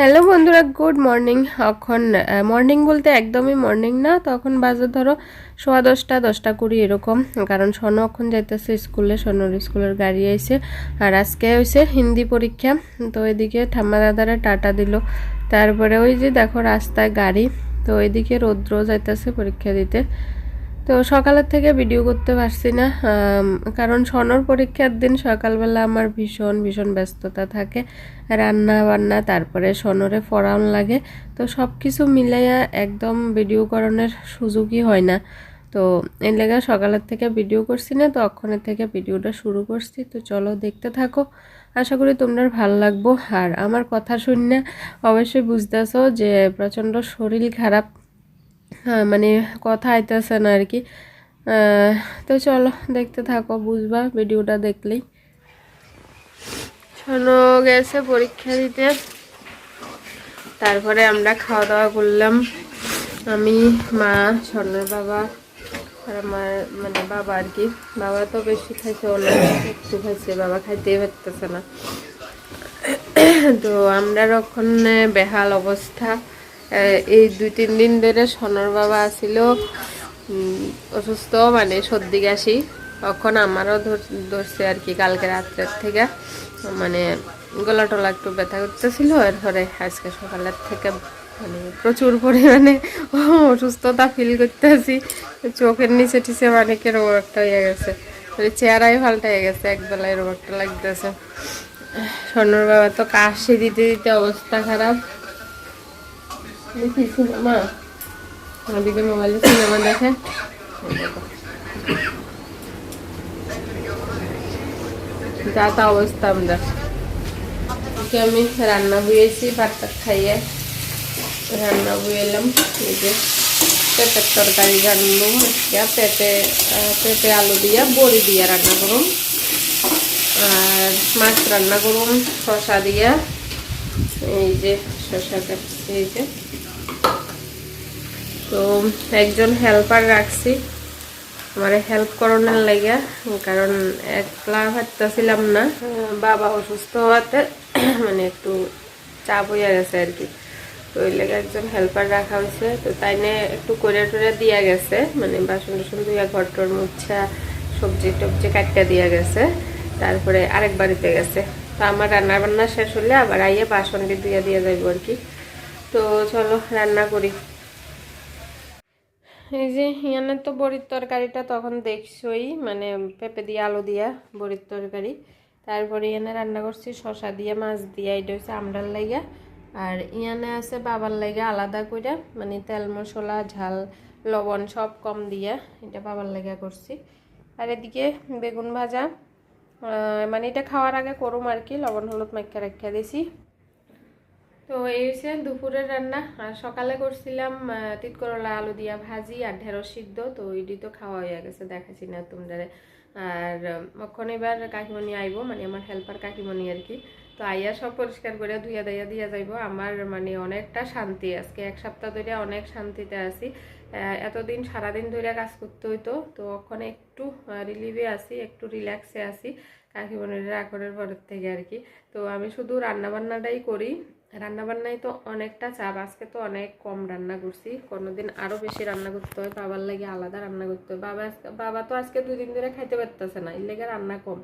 Hello বন্ধুরা good morning এখন morning বলতে একদমই মর্নিং না, তখন বাজে ধরো সোয়া দশটা দশটা কুড়ি এরকম। কারণ সনু এখন যাইতেছে স্কুলে, সনুর স্কুলের গাড়ি আইছে। আর আজকে হয়েছে হিন্দি পরীক্ষা, তো এদিকে ঠাম্মা দাদারা টাটা দিল। তারপরে ওই যে দেখো রাস্তায় গাড়ি, তো ওইদিকে রৌদ্র যাইতেছে পরীক্ষা দিতে। তো সকালের থেকে ভিডিও করতে পারছি না কারণ সনর পরীক্ষার দিন সকালবেলা আমার ভীষণ ভীষণ ব্যস্ততা থাকে, রান্না বান্না, তারপরে সনরে পড়ান লাগে, তো সব কিছু মিলাইয়া একদম ভিডিও করানোর সুযোগই হয় না। তো এই লেগে সকালের থেকে ভিডিও করছি না, তো অক্ষণের থেকে ভিডিওটা শুরু করছি, তো চলো দেখতে থাকো। আশা করি তোমরা ভালো লাগবো, আর আমার কথা শুনে অবশ্যই বুঝতেছো যে প্রচণ্ড শরীর খারাপ মানে কথা আইতেছে না আর কি। তো চলো, দেখতে থাকো, বুঝবা ভিডিওটা দেখলেই। শোনো গেছে পরীক্ষা দিতে। তারপরে আমরা খাওয়া দাওয়া করলাম। আমি, মা, স্বর্ণের বাবা আর আমার মানে বাবা আর কি। বাবা তো বেশি খাইছে অনেক একটু খাইছে, বাবা খাইতেই পারতেছে না। তো আমরা ওখানে বেহাল অবস্থা। এই দুই, তিন দিন ধরে সনর বাবা আসিল অসুস্থ মানে সর্দি, কাশি। তখন আমারও ধর- ধরছে আর কি কালকে রাত্রের থেকে। মানে গলা টলা একটু ব্যথা করতেছিল, এরপরে আজকে সকালের থেকে মানে প্রচুর পরিমাণে অসুস্থতা ফিল করতেছি। চোখের নিচে টিচে মানে কীরকম একটা হয়ে গেছে। মানে চেহারাই পাল্টে গেছে, একবেলা এরকম একটা লাগতেছে। স্বর্ণর বাবা তো কাশি দিতে দিতে অবস্থা খারাপ। দেখি সিনেমা মোবাইলে সিনেমা দেখে। যা তা অবস্থা আমরা। আমি রান্না বুয়েছি ভাতটা খাইয়ে রান্না বুয়েলাম এই যে পেঁপের তরকারি রান্নু আজকে পেঁপে পেঁপে, আলু দিয়া, বড়ি দিয়া রান্না করুম। আর মাছ রান্না করুম শশা দিয়া। এই যে শশা এই যে। তো একজন হেল্পার রাখছি। আমার হেল্প করোনার লাগে, কারণ একলা ভাবতেছিলাম না। বাবা অসুস্থ হওয়াতে মানে একটু চাপ হইয়া গেছে আর কি। তো ওই লেগে একজন হেল্পার রাখা হয়েছে তো তাই নিয়ে একটু করে টরে দিয়া গেছে। মানে বাসন টাসন ধুইয়া, ঘর টর মুছা, সবজি টবজি কাটটা দিয়া গেছে। তারপরে আরেক বাড়িতে গেছে। তো আমার রান্না বান্না শেষ হলে আবার আইয়ে বাসনটি ধুইয়া দিয়ে যাইব আর কি। তো চলো, রান্না করি। এই যে ইয়ানে তো বড়ির তরকারিটা তখন দেখছই মানে পেঁপে দিয়ে, আলু দিয়া বড়ির তরকারি। তারপরে ইয়ানে রান্না করছি শশা দিয়ে, মাছ দিয়ে, এটা হচ্ছে আমডার লাইগা। আর ইয়ানে আছে বাবার লাইগা আলাদা করে মানে তেল মশলা, ঝাল, লবণ সব কম দিয়ে এটা বাবার লাইগা করছি। আর এদিকে বেগুন ভাজা মানে এটা খাওয়ার আগে করুম আর কি লবণ হলুদ মাখিয়ে রাখিয়া দিছি। তো এই হচ্ছে দুপুরের রান্না। আর সকালে করছিলাম তিতকরলা আলু দিয়া ভাজি আর ঢেঁড়স সিদ্ধ। তো ওইটি তো খাওয়া হয়ে গেছে দেখাচ্ছি না তোমরা আর কখন এবার কাকিমণি আইব মানে আমার হেল্পার কাকিমণি আর কি। তো আইয়া সব পরিষ্কার করে ধুইয়া দিয়া দিয়া যাইব। আমার মানে অনেকটা শান্তি, আজকে এক সপ্তাহ ধরে অনেক শান্তিতে আছি। এতদিন সারাদিন ধরে কাজ করতে হইতো। তো ওখানে একটু রিলিভে আছি, একটু রিল্যাক্সে আসি কাকিমণির রাখনের পরের থেকে আর কি। তো আমি শুধু রান্না বান্নাটাই করি। রান্না বান্নায় তো অনেকটা চাপ। আজকে তো অনেক কম রান্না করছি। কোনোদিন আরও বেশি রান্না করতে হয় বাবার লাগে আলাদা রান্না করতে হয়। বাবা বাবা তো আজকে দুই দিন ধরে খাইতে পারতেছে না, এর লেগে রান্না কম।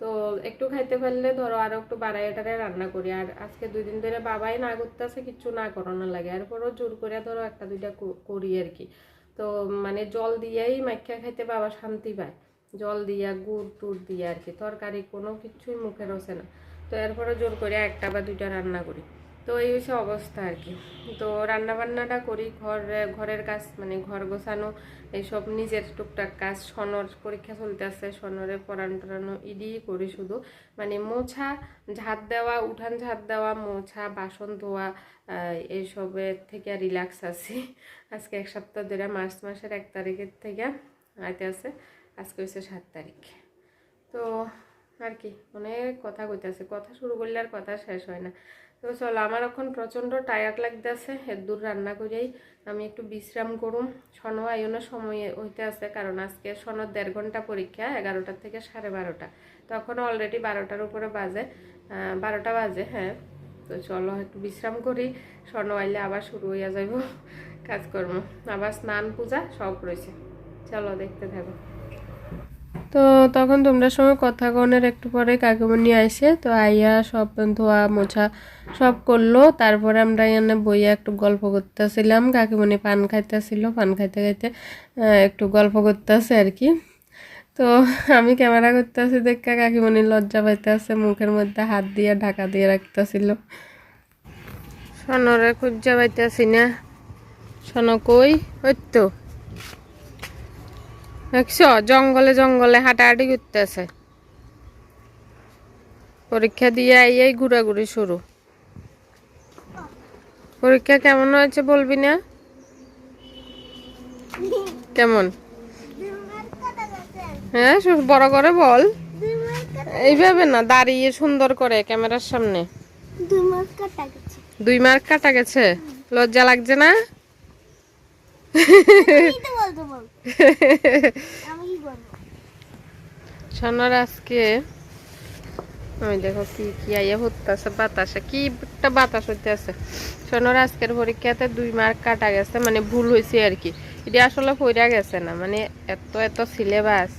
তো একটু খাইতে পারলে ধরো আরও একটু বাড়াই এটারে রান্না করি। আর আজকে দুই দিন ধরে বাবাই না করতেছে, কিচ্ছু না করানো লাগে। এরপরও জোর করে ধরো একটা দুইটা করি আর কি। তো মানে জল দিয়েই মাইখা খাইতে বাবা শান্তি পায়। জল দিয়া, গুড় টুড় দিয়ে আর কি। তরকারি কোনো কিছুই মুখে রসে না। তো এরপরে জোর করে একটা বা দুইটা রান্না করি। তো এই হচ্ছে অবস্থা আর কি। তো রান্নাবান্নাটা করি, ঘর, ঘরের কাজ মানে ঘর গোছানো, এইসব নিজের টুকটাক কাজ সনর পরীক্ষা চলতে আছে সনরে পড়ানো টরানো ইডি করি শুধু। মানে মোছা, ঝাঁট দেওয়া, উঠান ঝাঁট দেওয়া, মোছা, বাসন ধোয়া এইসবের থেকে রিল্যাক্স আছি। আজকে এক সপ্তাহ ধরে, মার্চ মাসের এক তারিখের থেকে আইতে আছে। আজকে হচ্ছে সাত তারিখ। তো আর কি, অনেক কথা কইতেছে, কথা শুরু করলে আর কথা শেষ হয় না। তো চলো, আমার এখন প্রচণ্ড টায়ার্ড লাগতেছে দূর রান্না করেই আমি একটু বিশ্রাম করুম। সনো আইনের সময় হইতে আছে, কারণ আজকে সনর দেড় ঘণ্টা পরীক্ষা, এগারোটার থেকে সাড়ে বারোটা। তখন অলরেডি বারোটার উপরে বাজে বারোটা বাজে হ্যাঁ। তো চলো, একটু বিশ্রাম করি। স্বর্ণ আইলে আবার শুরু হইয়া যাইব কাজকর্ম। আবার স্নান, পূজা, সব রয়েছে চলো, দেখতে থাকো। তো তখন তোমরা সঙ্গে কথা কনের একটু পরে কাকিমণি আইসে তো আইয়া সব ধোয়া মোছা সব করল। তারপরে আমরা এখানে বইয়া একটু গল্প করতেছিলাম। কাকিমণি পান খাইতেছিল। পান খাইতে খাইতে একটু গল্প করতেছে আর কি। তো আমি ক্যামেরা করতেছি, দেখা কাকিমণি লজ্জা পাইতেছে। মুখের মধ্যে হাত দিয়ে ঢাকা দিয়ে রাখতেছিল। সনরে খুঁজা পাইতেছি না। সন কই? ওই তো। দেখছ? জঙ্গলে জঙ্গলে হাঁটাহাঁটি করতেছে। পরীক্ষা দিয়ে আইয়াই ঘোরাঘুরি শুরু। পরীক্ষা কেমন হয়েছে বলবি না? কেমন? হ্যাঁ বড় করে বল। এইভাবে না দাঁড়িয়ে সুন্দর করে ক্যামেরার সামনে। দুই মার্ক কাটা গেছে। লজ্জা লাগছে না? সোনার আজকে আমি দেখো কি কি আইয়া হতেছে বাতাসে। কি একটা বাতাস হইতেছে। সোনার আজকের পরীক্ষাতে দুই মার্ক কাটা গেছে মানে ভুল হয়েছে আর কি। এটা আসলে পড়া গেছে না মানে এত এত সিলেবাস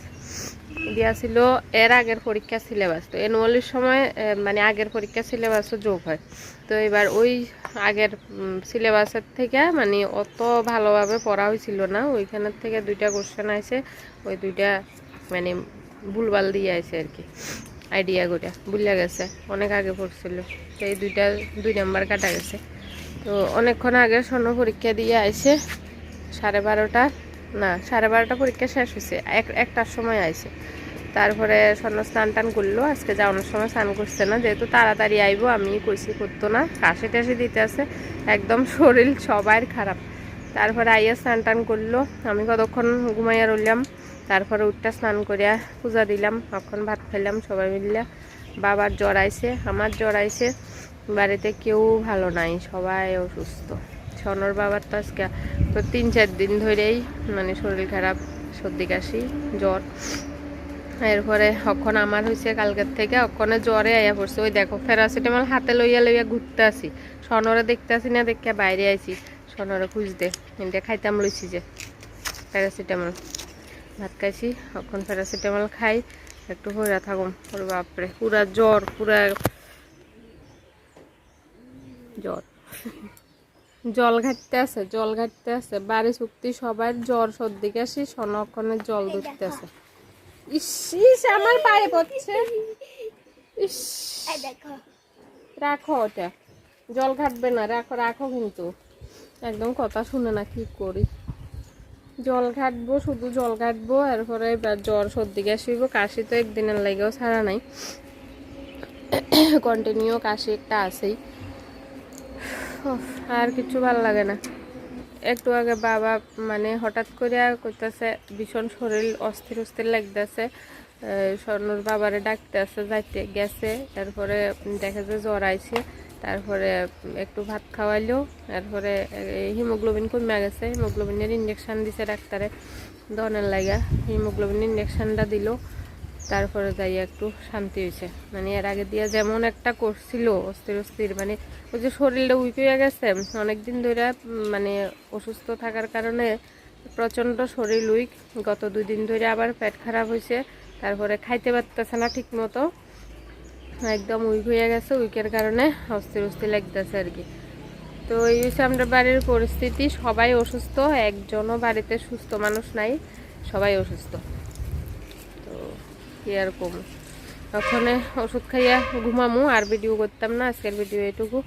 দিয়া ছিল, এর আগের পরীক্ষা সিলেবাস তো। এনুয়ালির সময় মানে আগের পরীক্ষা সিলেবাসও যোগ হয়। তো এবার ওই আগের সিলেবাসের থেকে মানে অত ভালোভাবে পড়া হয়েছিল না। ওইখানের থেকে দুইটা কোশ্চেন আছে ওই দুইটা মানে ভুলভাল দিয়ে আছে আর কি আইডিয়া গোটা বুঝলে গেছে, অনেক আগে পড়ছিল। সেই দুইটা, দুই নাম্বার কাটা গেছে। তো অনেকক্ষণ আগে স্বর্ণ পরীক্ষা দিয়ে আইছে, সাড়ে বারোটা না, সাড়ে বারোটা পরীক্ষা শেষ হয়েছে। এক, একটার সময় আইছে। তারপরে স্বর্ণ স্নান টান করল, আজকে যাওয়ানোর সময় স্নান করছে না। যেহেতু তাড়াতাড়ি আইবো, আমি কইছি করতো না। কাশি টাশি দিতে আছে, একদম শরীর সবার খারাপ। তারপরে আইয়া স্নান টান করল, আমি কতক্ষণ ঘুমাইয়া রইলাম, তারপরে উঠটা স্নান করিয়া পূজা দিলাম, তখন ভাত খাইলাম সবাই মিলিয়া। বাবার জ্বর আইছে, আমার জ্বর আইছে, বাড়িতে কেউ ভালো নাই, সবাই অসুস্থ। সনর বাবার তো আজকে, তো তিন চার দিন ধরেই মানে শরীর খারাপ, সর্দি, কাশি, জ্বর। এরপরে অক্ষণ আমার হয়েছে কালকের থেকে, অক্ষণে জ্বরে আইয়া পড়ছে। ওই দেখো প্যারাসিটামল হাতে লইয়া লইয়া ঘুরতে আসি। সনরে দেখতে আসি না, দেখে বাইরে আইছি। সনরে খুঁজতে এটা খাইতাম লইছি যে প্যারাসিটামল ভাত খাইছি, অক্ষণ প্যারাসিটামল খাই, একটু হইয়া থাকুম। ওর বাপরে, পুরা জ্বর পুরা জ্বর। জল ঘাটতে আছে জল ঘাটতে আছে বাড়ি চুক্তি সবার জ্বর সর্দি কাশি সনক্ষণে জল ধরতে আছে। ইস আমার পায়ে পড়ছে। ইস রাখো ওটা। জল ঘাটবে না রাখো রাখো কিন্তু। একদম কথা শুনে না কি করি। জল ঘাটবো শুধু জল ঘাটবো এরপরে এবার জ্বর সর্দি কাশি হইব। কাশি তো একদিনের লাগেও ছাড়া নাই। কন্টিনিউ কাশি একটা আছেই। আর কিছু ভালো লাগে না। একটু আগে বাবা মানে হঠাৎ করে কইতাছে, ভীষণ শরীর অস্থির অস্থির লাগতেছে। স্বর্ণর বাবারে ডাকতে আছে যাইতে গেছে। তারপরে দেখা যায় জ্বর আইছে। তারপরে একটু ভাত খাওয়াইলো। তারপরে হিমোগ্লোবিন কমে গেছে। হিমোগ্লোবিনের ইঞ্জেকশান দিছে ডাক্তারে। দনের লাগা হিমোগ্লোবিন ইঞ্জেকশনটা দিল। তারপরে যাই একটু শান্তি হয়েছে। মানে এর আগে দিয়ে যেমন একটা করছিল অস্থির অস্থির মানে ওই যে শরীরটা উইক হয়ে গেছে, অনেকদিন ধরে মানে অসুস্থ থাকার কারণে প্রচণ্ড শরীর উইক গত দুই দিন ধরে আবার পেট খারাপ হয়েছে তারপরে খাইতে পারতেছে না ঠিক মতো একদম উইক হয়ে গেছে উইকের কারণে অস্থির অস্থির লাগতেছে আর কি। তো এই হচ্ছে আমাদের বাড়ির পরিস্থিতি, সবাই অসুস্থ, একজনও বাড়িতে সুস্থ মানুষ নাই, সবাই অসুস্থ। তো কি আর কম ওখানে ওষুধ খাইয়া ঘুমামো আর ভিডিও করতাম না আজকের ভিডিও এটুকু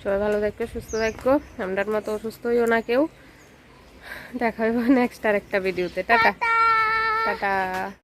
সবাই ভালো থাকবে সুস্থ থাকব আমরার মতো অসুস্থ হইও না কেউ। দেখা হইব নেক্সট আর একটা ভিডিওতে টাটা। টাটা।